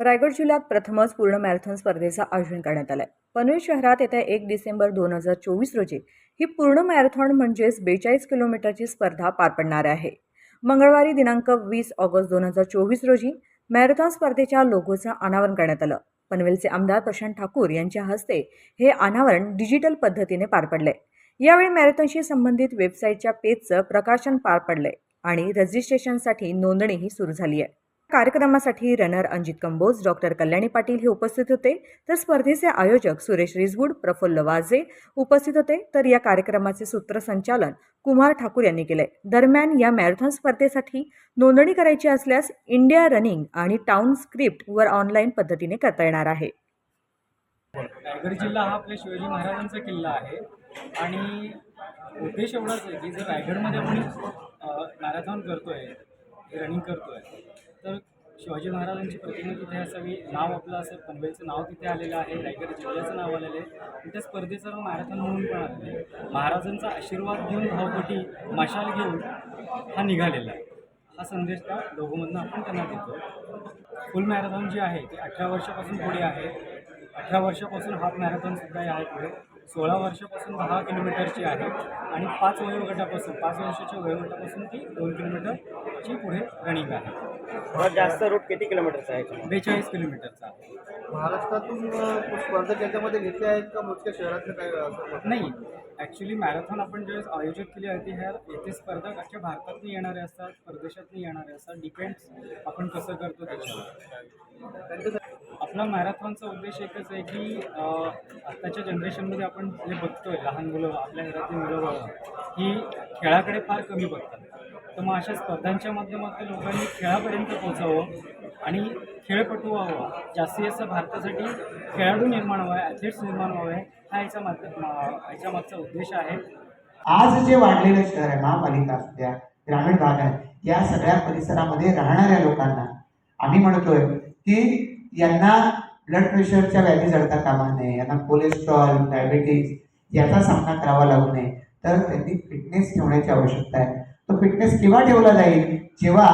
रायगड जिल्ह्यात प्रथमच पूर्ण मॅरेथॉन स्पर्धेचं आयोजन करण्यात आलं आहे पनवेल शहरात येत्या एक डिसेंबर दोन हजार चोवीस रोजी ही पूर्ण मॅरेथॉन म्हणजेच बेचाळीस किलोमीटरची स्पर्धा पार पडणार आहे. मंगळवारी दिनांक वीस ऑगस्ट दोन हजार चोवीस रोजी मॅरेथॉन स्पर्धेच्या लोगोचं अनावरण करण्यात आलं. पनवेलचे आमदार प्रशांत ठाकूर यांच्या हस्ते हे अनावरण डिजिटल पद्धतीने पार पडले यावेळी मॅरेथॉनशी संबंधित वेबसाईटच्या पेजचं प्रकाशन पार पडले आणि रजिस्ट्रेशनसाठी नोंदणीही सुरू झाली आहे कार्यक्रमासाठी रनर अंजित कंबोज डॉक्टर कल्याणी पाटील हे उपस्थित होते. तर स्पर्धेचे आयोजक सुरेश रिजवूड प्रफुल्ल वाजे उपस्थित होते. तर या कार्यक्रमाचे सूत्रसंचालन कुमार ठाकूर यांनी केले. दरम्यान या मॅरेथॉन स्पर्धेसाठी नोंदणी करायची असल्यास इंडिया रनिंग आणि टाउन स्क्रिप्ट वर ऑनलाईन पद्धतीने करता येणार आहे. रायगड जिल्हा हा आपल्या शिवाजी महाराजांचा किल्ला आहे. आणि उद्देश एवढाच आहे की जर रायगडमध्ये आपण मॅरेथॉन करतोय रनिंग करतोय तर शिवाजी महाराजांची प्रतिमा तिथे असावी नाव आपलं असं पनवेलचं नाव तिथे आलेलं आहे रायगड जिल्ह्याचं नाव आलेलं आहे. आणि त्या स्पर्धेचं मॅरेथॉन म्हणून पण आलेलं आहे. महाराजांचा आशीर्वाद घेऊन धावपटी मशाल घेऊन हा निघालेला आहे. हा संदेश त्या लोगोमधनं आपण त्यांना देतो. फुल मॅरेथॉन जी आहे ती अठरा वर्षापासून पुढे आहे. अठरा वर्षापासून हाफ मॅरेथॉनसुद्धा आहे पुढे. सोळा वर्षापासून दहा किलोमीटरची आहे. आणि पाच वयोगटापासून पाच वर्षाच्या वयोगटापासून ती दोन किलोमीटरची पुढे रनिंग आहे. सर्वात जास्त रूट किती किलोमीटरचा आहे? बेचाळीस किलोमीटरचा. महाराष्ट्रातून स्पर्धक याच्यामध्ये घेतले आहेत का? मोजक्या शहरातले काय असं नाही. ॲक्च्युली मॅरेथॉन आपण ज्यावेळेस आयोजित केली होती ह्या येथे स्पर्धक अख्ख्या भारतातून येणारे असतात परदेशातून येणारे असतात. डिपेंड्स आपण कसं करतो त्याच्यावर. आपला मॅरेथॉनचा उद्देश एकच आहे की अं, आत्ताच्या जनरेशनमध्ये आपण जे बघतोय लहान मुलं आपल्या घरातली मुलं ही खेळाकडे फार कमी बघतात. तर मग अशा स्पर्धांच्या माध्यमातून लोकांनी खेळापर्यंत पोचावं आणि खेळपटू व्हावं. जास्तीत जास्त भारतासाठी खेळाडू निर्माण व्हावे ॲथलेट्स निर्माण व्हावे हा याचा माध्यम याच्या मागचा उद्देश आहे. आज जे वाढलेलं शहर आहे महापालिका असू द्या ग्रामीण भाग आहे या सगळ्या परिसरामध्ये राहणाऱ्या लोकांना आम्ही म्हणतोय की यांना ब्लड प्रेशरच्या व्याधी जडता कामा नये यांना कोलेस्ट्रॉल डायबिटीज याचा सामना करावा लागू नये. तर त्यांनी फिटनेस ठेवण्याची आवश्यकता आहे. तो फिटनेस केव्हा ठेवला जाईल? जेव्हा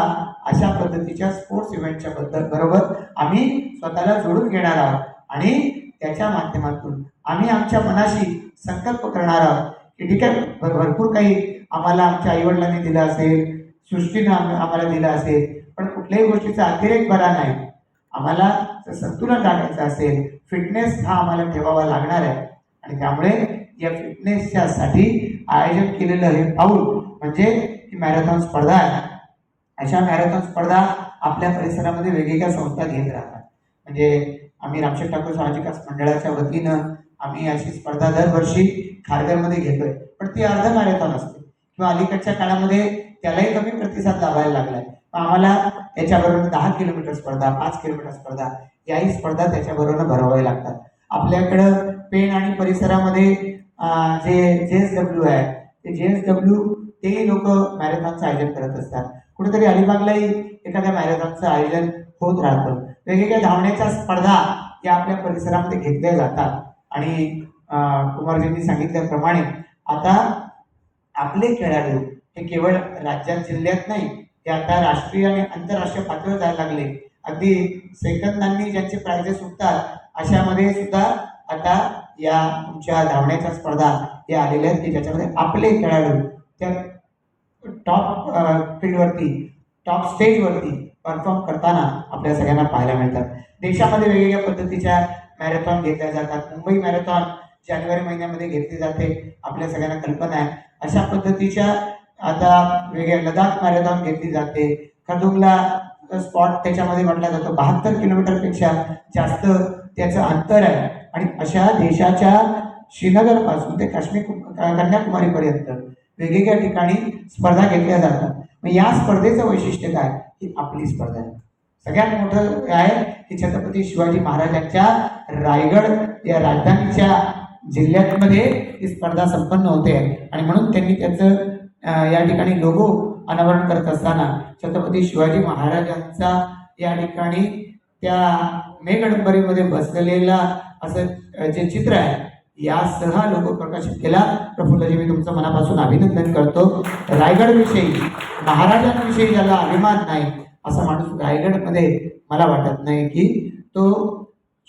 अशा पद्धतीच्या स्पोर्ट्स इव्हेंटच्या बद्दल बरोबर? आम्ही स्वतःला जोडून घेणार आहोत. आणि त्याच्या माध्यमातून आम्ही आमच्या मनाशी संकल्प करणार आहोत की ठीक आहे भर- भरपूर काही आम्हाला आमच्या आईवडिलांनी दिलं असेल सृष्टीनं आम्हाला दिलं असेल पण कुठल्याही गोष्टीचा अतिरेक बरा नाही. आम्हाला जर संतुलन राखायचं असेल फिटनेस हा आम्हाला ठेवावा लागणार आहे. आणि त्यामुळे या फिटनेसच्या साठी आयोजन केलेलं हे पाऊल म्हणजे ही मॅरेथॉन स्पर्धा आहे अशा मॅरेथॉन स्पर्धा आपल्या परिसरामध्ये वेगवेगळ्या संस्था घेत राहतात. म्हणजे आम्ही रामशेठ ठाकूर सामाजिक मंडळाच्या वतीनं आम्ही अशी स्पर्धा दरवर्षी खारघरमध्ये घेतोय. पण ती अर्ध मॅरेथॉन असते. किंवा अलीकडच्या काळामध्ये त्यालाही कमी प्रतिसाद लावायला लागलाय. मग आम्हाला त्याच्याबरोबर दहा किलोमीटर स्पर्धा पाच किलोमीटर स्पर्धा याही स्पर्धा त्याच्याबरोबर भरवाव्या लागतात. आपल्याकडं पेण आणि परिसरामध्ये जे जे एस डब्ल्यू आहे ते जे एस डब्ल्यू तेही लोक मॅरेथॉनचं आयोजन करत असतात. कुठेतरी अलिबागलाही एखाद्या मॅरेथॉनचं आयोजन होत राहतं. वेगवेगळ्या धावण्याच्या स्पर्धा या आपल्या परिसरामध्ये घेतल्या जातात. आणि कुमारजींनी सांगितल्याप्रमाणे आता आपले खेळाडू हे केवळ राज्यात जिल्ह्यात नाही ते आता राष्ट्रीय आणि आंतरराष्ट्रीय पातळीवर जायला लागले. अगदी सेकंदांनी ज्यांचे प्राइजेस सुटतात अशामध्ये सुद्धा आता या तुमच्या धावण्याच्या स्पर्धा या आलेल्या आहेत की ज्याच्यामध्ये आपले खेळाडू त्या टॉप फील्डवरती टॉप स्टेजवरती परफॉर्म करताना आपल्या सगळ्यांना पाहायला मिळतात. देशामध्ये वेगवेगळ्या पद्धतीच्या मॅरेथॉन घेतल्या जातात. मुंबई मॅरेथॉन जानेवारी महिन्यामध्ये घेतली जाते. आपल्या सगळ्यांना कल्पना आहे. अशा पद्धतीच्या आता वेगळ्या लडाख मॅरेथॉन घेतली जाते. खदुंगला स्पॉट त्याच्यामध्ये म्हटला जातो. बहात्तर किलोमीटरपेक्षा जास्त त्याचं अंतर आहे. आणि अशा देशाच्या श्रीनगरपासून ते काश्मीर कन्याकुमारीपर्यंत वेगवेगळ्या ठिकाणी स्पर्धा घेतल्या जातात. मग या स्पर्धेचं वैशिष्ट्य काय? ही आपली स्पर्धा आहे. सगळ्यात मोठं काय की छत्रपती शिवाजी महाराजांच्या रायगड या राजधानीच्या जिल्ह्यामध्ये ही स्पर्धा संपन्न होते. आणि म्हणून त्यांनी त्याचं या ठिकाणी लोगो अनावरण करत असताना छत्रपती शिवाजी महाराजांचा या ठिकाणी त्या मेघडंबरीमध्ये बसलेला असं जे चित्र आहे यासह हा लोक प्रकाशित केला प्रफुल्लजी मी तुमचं मनापासून अभिनंदन करतो. रायगडविषयी महाराजांविषयी ज्याला अभिमान नाही असा माणूस रायगडमध्ये मला वाटत नाही की तो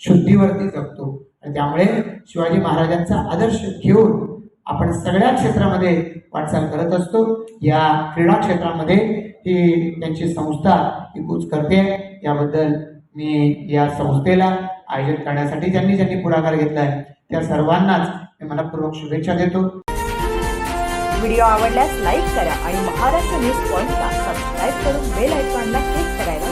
शुद्धीवरती जगतो. आणि त्यामुळे शिवाजी महाराजांचा आदर्श घेऊन आपण सगळ्या क्षेत्रामध्ये वाटचाल करत असतो. या क्रीडा क्षेत्रामध्ये ही त्यांची संस्था ही कूच करते. याबद्दल मी या संस्थेला आयोजित करण्यासाठी ज्यांनी ज्यांनी पुढाकार घेतलाय त्या सर्वांनाच मी मनपूर्वक शुभेच्छा देतो. व्हिडिओ आवडल्यास लाईक करा आणि महाराष्ट्र न्यूज पॉईंटला सबस्क्राईब करून बेल आयकॉनला क्लिक करायला